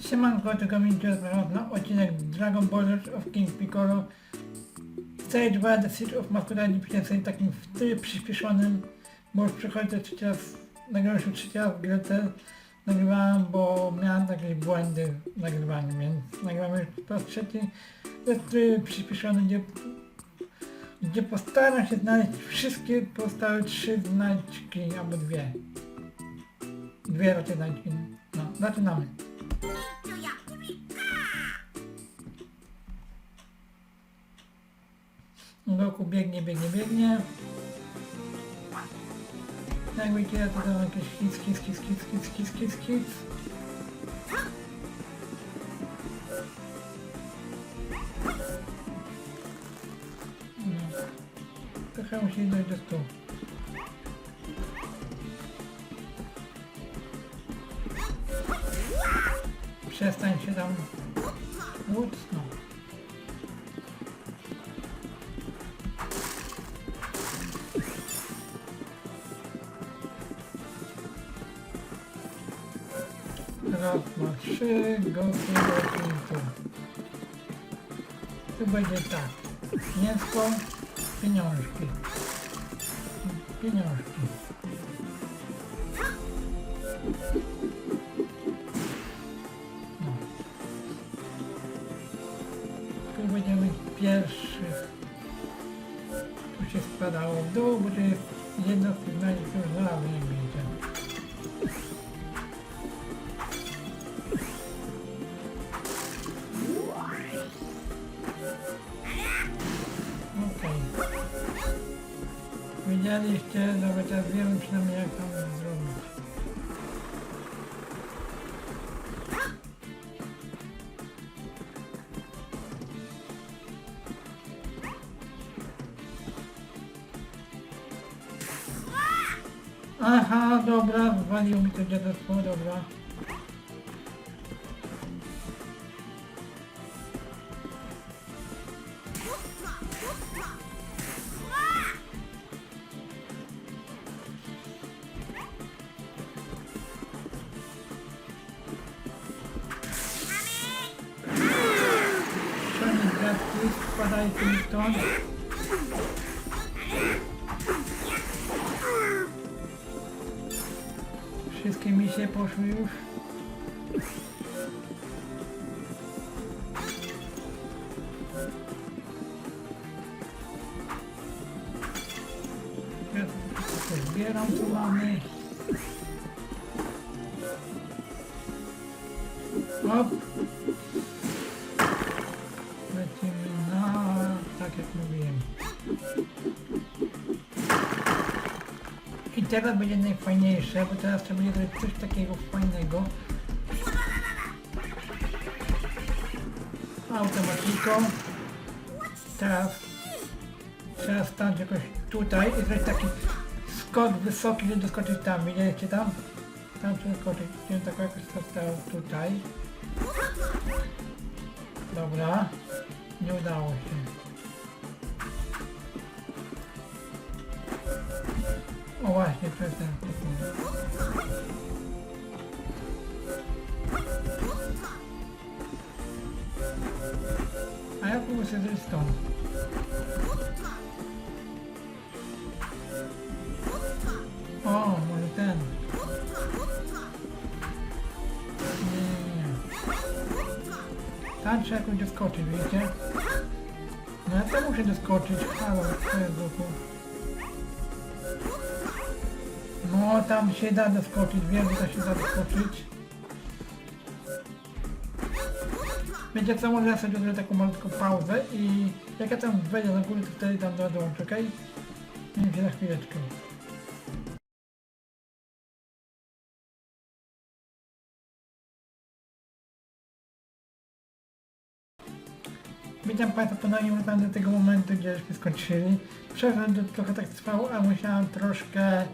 Siemanko, tylko mi na odcinek Dragon Ball of King Piccolo Stage 2 The Siege of Makurai w takim w stylu przyspieszonym, bo już przychodzę trzeci raz, nagrałem się trzeci raz grę tę, nagrywałem, bo miałem jakieś błędy w nagrywaniu, więc nagramy już po raz trzeci w stylu przyspieszony, gdzie, gdzie postaram się znaleźć wszystkie pozostałe trzy znajdźki, albo dwie. Dwie raczej znajdźki. No, zaczynamy. Goku biegnie, biegnie, biegnie. Jak widzicie, to są jakieś hits, hits, hits, hits, hits, hits, hits, hits. No. Trochę musi dojść do stół. Raz, dwa, trzy, goty, goty, tu. Tu będzie tak. Mięsko, pieniążki. Pieniążki. Okej. Widzieliście, no teraz wiemy przynajmniej jak tam zrobić. Aha, dobra, walił mi to dziadostwo, dobra. Bratki, spadajcie mi stąd. Wszystkie misje poszły już. Zbieram co mamy. Hop. Jak mówiłem. I teraz będzie najfajniejsze, bo teraz trzeba będzie zrobić coś takiego fajnego. Automatiką. Teraz trzeba stać jakoś tutaj i zrobić taki skok wysoki, żeby doskoczyć tam. Widzieliście tam? Tam trzeba skoczyć. Chciałem tak jakoś zostało tutaj. Dobra. Nie udało się. Właśnie, jest ten. A ja próbuję sobie stąd. O, może ten. Nie, nie, nie. Tam trzeba jakoś doskoczyć, widzicie? No ja to muszę doskoczyć. Jest? No tam się da doskoczyć, wiem, że to się da doskoczyć. Wiecie co, może ja sobie zrobię taką malutką pauzę i jak ja tam wejdę na górę, to wtedy tam do dołączę, okej? Nie wiem, za chwileczkę. Witam Państwa ponownie wracam do tego momentu, gdzie żeśmy skończyli. Przepraszam, że trochę tak trwało, a musiałem troszkę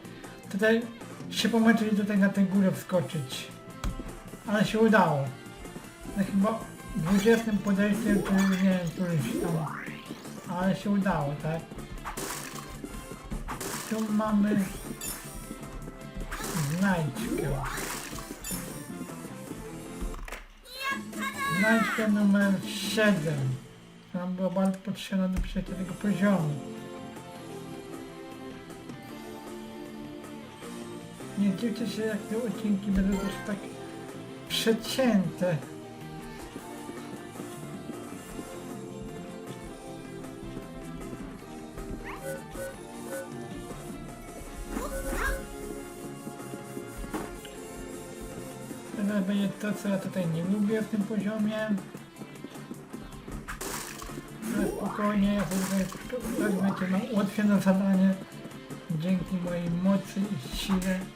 tutaj się pomęczyć i tutaj na tę górę wskoczyć. Ale się udało. Na chyba 20 podejściem, czy nie wiem, którymś tam. Ale się udało, tak? Tu mamy znajdźkę. znajdźkę numer 7. Nam była bardzo potrzebna do przejścia tego poziomu. Nie dziwcie się jak te odcinki będą też tak przecięte. Teraz będzie to, co ja tutaj nie lubię w tym poziomie. Ale spokojnie, ja sobie tutaj weźmiecie na zadanie dzięki mojej mocy i sile.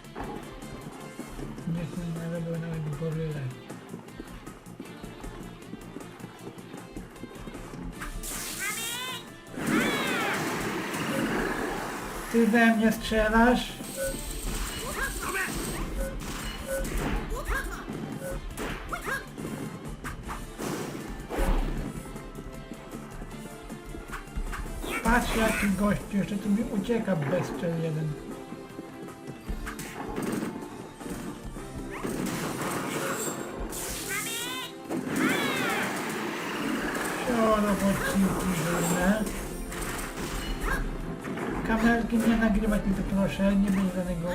Ty we mnie strzelasz? Patrz jaki gościu, jeszcze tu mi ucieka bezczel jeden. Kamerki nie nagrywać to proszę, nie będzie żadnego...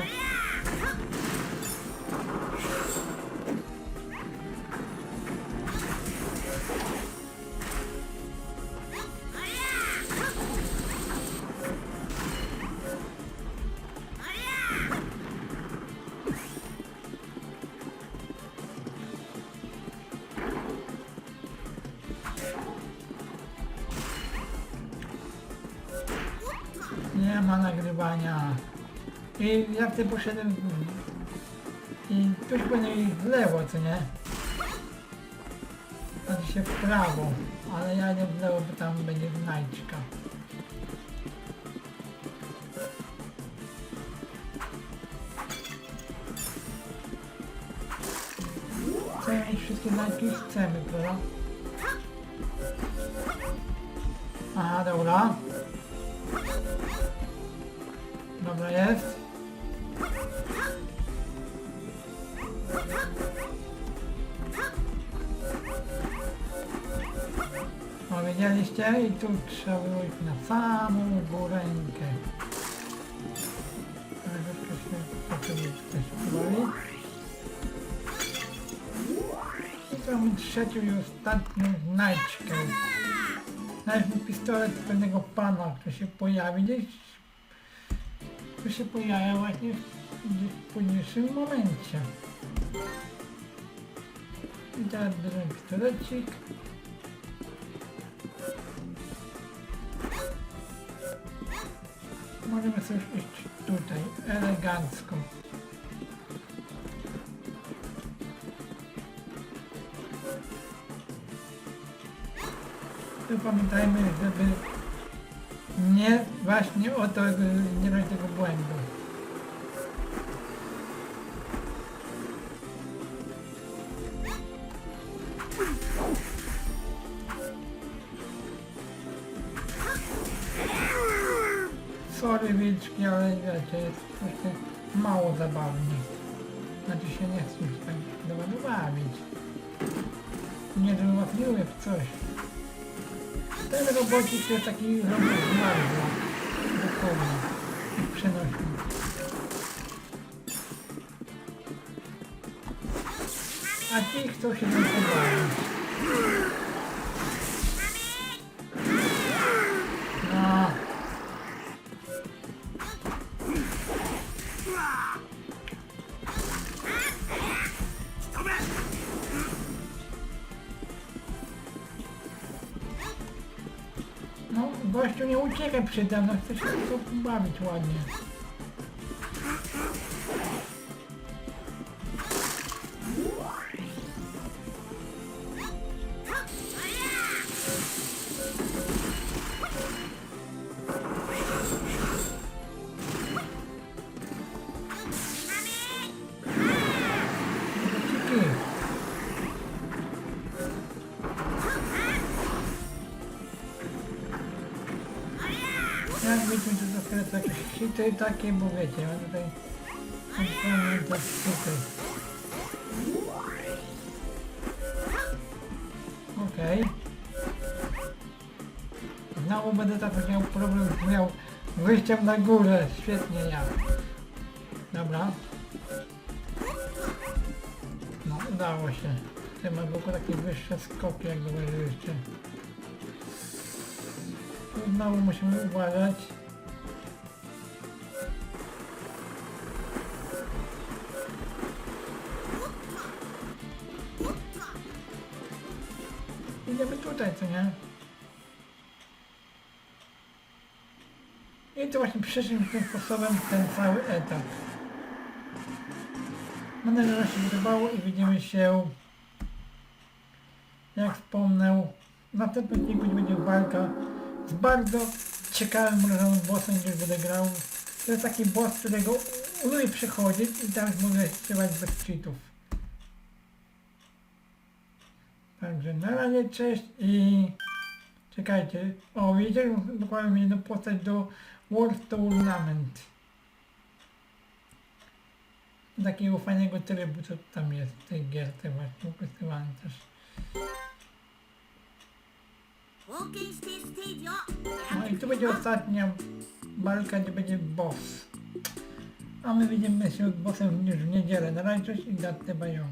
Nie ma nagrywania. I jak ty poszedłem i tuż będzie iść w lewo, co nie? Znaczy się w prawo, ale ja nie w lewo, bo tam będzie znajdźka. Chcemy mieć wszystkie znajdźki? Chcemy, prawda? Aha, dobra. Dobra jest. O, widzieliście? I tu trzeba było iść na samą górękę. I mi trzecią i ostatnią znajdźkę. Znaleźliśmy pistolet pewnego pana, który się pojawi gdzieś to się pojawia właśnie w, późniejszym momencie. I teraz bierzemy pistolecik. Możemy sobie iść tutaj, elegancko. Tu pamiętajmy, żeby nie właśnie o to, nie robić tego błędu. Sorry wilczki, ale wiecie, jest troszkę mało zabawnie. Znaczy się nie chcę już tak do bawić. Nie, żeby was nie coś. Ten robocik to jest taki robot bardzo. I przenośny. A ci chcą się tym No, gościu nie uciekaj przede mną, chcę się tylko bawić ładnie. Robociki. Jakieś hity takie, bo wiecie, ja tutaj tutaj. Okej. Znowu będę tak miał problem, miał wyjściem na górę. Świetnie ja. Dobra. No, udało się. Ty ma w ogóle takie wyższe skoki, jak zauważyliście. Tu Znowu musimy uważać. Tutaj, co nie? I to właśnie przeszliśmy tym sposobem ten cały etap. Mam nadzieję, że się podobało i widzimy się, jak wspomnę, w następnym odcinku będzie walka z bardzo ciekawym mrożonym bossem, gdzie będę grał. To jest taki boss, którego lubię przechodzić i teraz mogę strzelać bez cheatów. Także na razie, cześć i czekajcie. O, wiecie, dokładnie jedną postać do World Tournament. Takiego fajnego trybu, co tam jest w tej gierce właśnie wykorzystywany też. No i tu będzie ostatnia walka, gdzie będzie boss. A my widzimy się z bossem już w niedzielę. Na razie cześć i Datte Bajon.